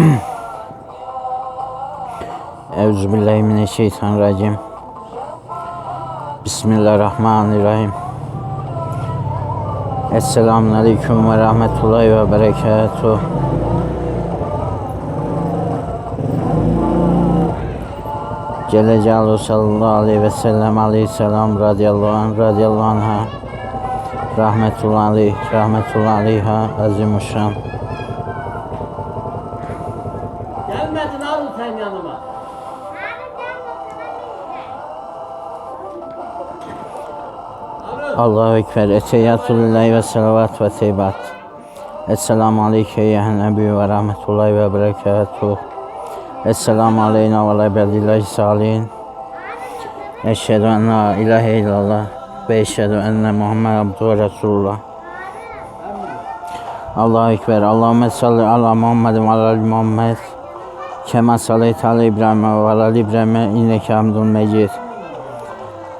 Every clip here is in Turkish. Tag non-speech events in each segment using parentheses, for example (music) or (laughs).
(clears throat) Euzubillahimineşşeytanirracim. Bismillahirrahmanirrahim. Esselamun Aleyküm ve Rahmetullahi ve Berekatuhu. Celle Celaluhu sallallahu aleyhi ve sellem aleyhisselam radiyallahu anh radiyallahu anha. Rahmetullahi aleyh rahmetullahi aleyha azimuşşan Allahu Ekber. Eteyyatü lillahi ve salavat ve teybat Esselamu aleyke ya nebi ve rahmetullahi ve berekatuhu. Esselamu aleyna ve ala ibadillahi salihin Eşhedü en la ilahe illallah ve eşhedü enne Muhammed abdu ve Resulullah. Allahu Ekber. Allahümme salli ala Muhammed ve ala Muhammed. Kema sallayte ala İbrahim ve ala İbrahim inneke hamdun mecid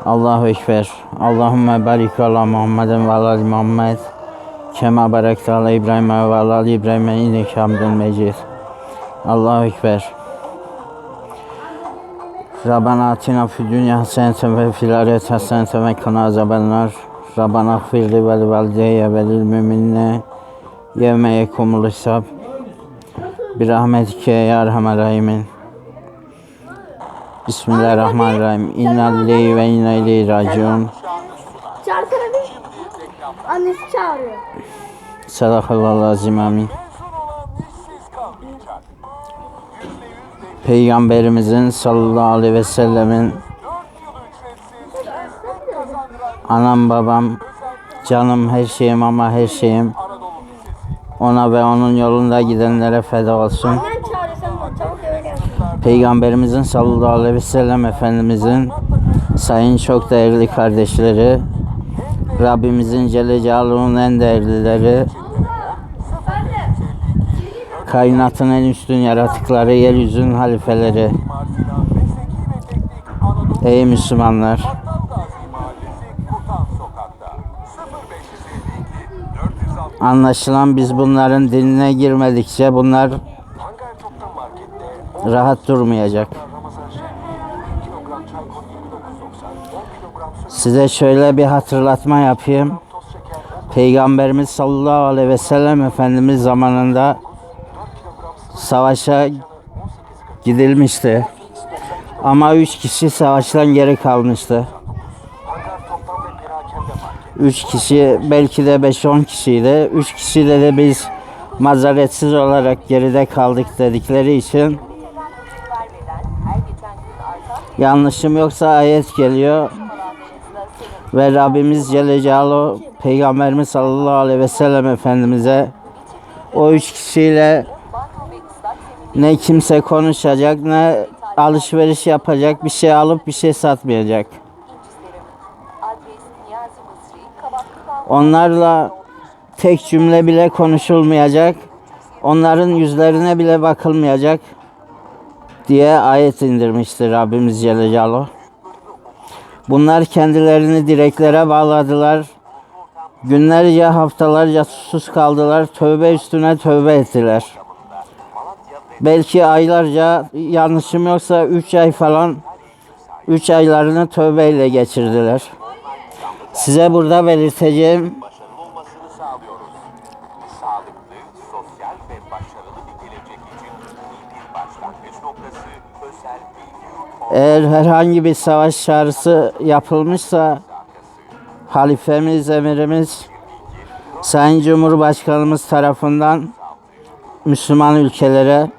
Allahu Ekber. Allahümme barik ala Muhammeden ve ala Muhammed. Kema barekte ala İbrahim ve ala ali İbrahim inneke hamdun mecid. Allahu Ekber. Rabbana atina fid dünya haseneten ve fil ahireti haseneten ve kana azabennar. Rabbana gfirli ve li valideyye ve lil müminine yevme yekumul hisab. Bir rahmetike ya erhamer rahimin. Bismillahirrahmanirrahim. İnna lillahi ve inna ileyhi raciun. Çağırsana bir. Annesi çağırıyor. Sadakallahu azim amin. Peygamberimizin sallallahu aleyhi ve sellemin anam babam canım her şeyim ama her şeyim ona ve onun yolunda gidenlere feda olsun. Peygamberimizin sallallahu aleyhi ve sellem Efendimizin sayın çok değerli kardeşleri, Rabbimizin Celle Celaluhu'nun en değerlileri, kainatın en üstün yaratıkları, yeryüzünün halifeleri. Ey Müslümanlar! Anlaşılan biz bunların dinine girmedikçe bunlar rahat durmayacak. Size şöyle bir hatırlatma yapayım. Peygamberimiz sallallahu aleyhi ve sellem Efendimiz zamanında savaşa gidilmişti. Ama üç kişi savaştan geri kalmıştı. Üç kişi belki de 5-10 kişiydi. Üç kişiyle de biz mazaretsiz olarak geride kaldık dedikleri için yanlışım yoksa ayet geliyor ve Rabbimiz Celle Celaluhu Peygamberimiz sallallahu aleyhi ve sellem Efendimiz'e o üç kişiyle ne kimse konuşacak ne alışveriş yapacak bir şey alıp bir şey satmayacak. Onlarla tek cümle bile konuşulmayacak. Onların yüzlerine bile bakılmayacak diye ayet indirmiştir Rabbimiz Celle Celaluhu. Bunlar kendilerini direklere bağladılar. Günlerce, haftalarca susuz kaldılar. Tövbe üstüne tövbe ettiler. Belki aylarca, yanlışım yoksa 3 ay falan 3 aylarını tövbeyle geçirdiler. Size burada belirteceğim Eğer herhangi bir savaş çağrısı yapılmışsa halifemiz, emirimiz, Sayın Cumhurbaşkanımız tarafından Müslüman ülkelere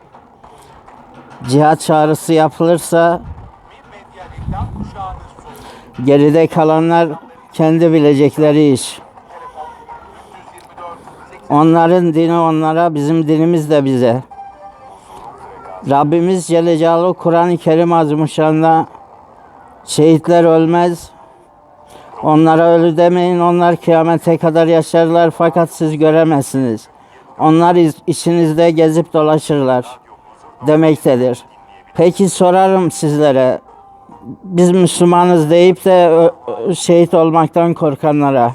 cihat çağrısı yapılırsa geride kalanlar kendi bilecekleri iş. Onların dini onlara, bizim dinimiz de bize. Rabbimiz Celle Celaluhu Kur'an-ı Kerim Azimuşşan'da şehitler ölmez. Onlara ölü demeyin. Onlar kıyamete kadar yaşarlar fakat siz göremezsiniz. Onlar iz- içinizde gezip dolaşırlar demektedir. Peki sorarım sizlere. Biz Müslümanız deyip de şehit olmaktan korkanlara.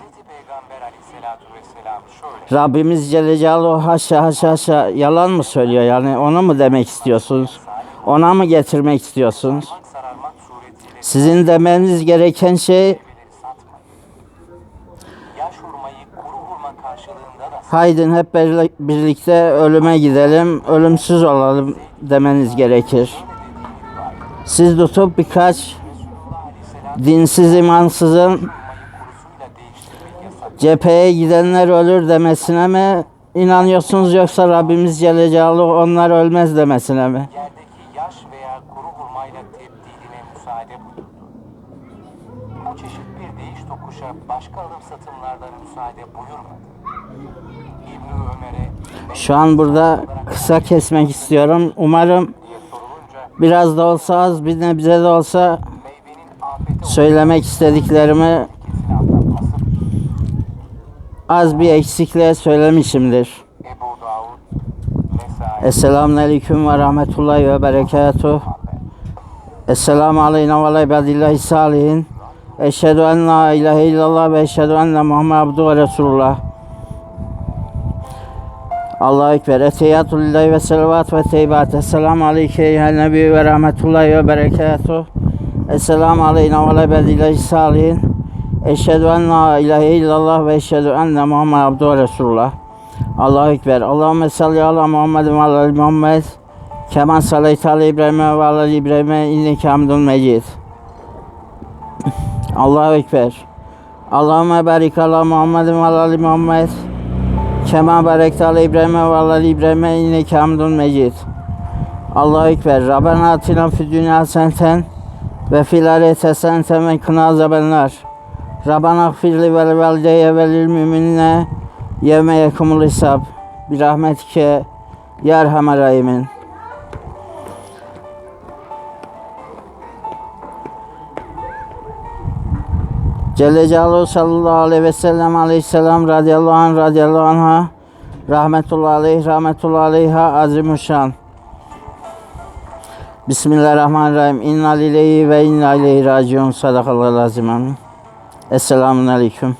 Rabbimiz Celle Celaluhu haşa haşa haşa yalan mı söylüyor yani onu mu demek istiyorsunuz? Ona mı getirmek istiyorsunuz? Sizin demeniz gereken şey haydin hep birli- birlikte ölüme gidelim, ölümsüz olalım demeniz gerekir. Siz tutup birkaç dinsiz imansızın. Cepheye gidenler ölür demesine mi inanıyorsunuz yoksa Rabbimiz Celle Celaluhu onlar ölmez demesine mi? Yerdeki yaş veya kuru hurmayla tebdiline müsaade buyurdu. Bu çeşit bir değiş tokuşa başka alım satımlarda müsaade buyurmadı. Şu an burada kısa kesmek istiyorum. Umarım biraz da olsa az bir nebze de olsa söylemek istediklerimi az bir eksikle söylemişimdir. Ebu Davud, Nesai, Esselamu Aleyküm ve Rahmetullahi ve Berekatuhu. Esselamu Aleyna ve ala ibadillahi salihin. Eşhedü en la ilahe illallah ve eşhedü enne Muhammed abdu ve Resulullah. Allahu Ekber. Eteyatü lillahi ve selavat ve teybat. Esselamu aleyke eyyühen nebi ve rahmetullahi ve berekatuhu. Esselamu aleyna ve ala ibadillahi salihin. Eşhedü en la ilahe illallah ve eşhedü enne Muhammed abdu ve Resulullah. Allahu Ekber. Allahümme salli ala Muhammed ve ala Muhammed. Keman sallayti ala İbrahim ve ala İbrahim inneke hamdun mecid. (laughs) Allahu Ekber. Allahümme barik ala Muhammed ve ala Muhammed. Kema barekte ala İbrahim ve ala İbrahim inneke hamdun mecid. Allahu Ekber. Rabbena atina fid dünya haseneten ve fil ahireti haseneten ve kına azabennar. Rabbena gfirli ve valideyye ve lil müminine yevme yekumul hisab. Bir rahmetike ya Erhamer Rahimin. Celle Celaluhu sallallahu aleyhi ve sellem aleyhisselam radıyallahu anh radıyallahu anha rahmetullahi aleyh rahmetullahi aleyha azimuşşan. Bismillahirrahmanirrahim. İnna lillahi ve inna ileyhi raciun. Sadakallahu azim. Amin. Esselamun aleyküm.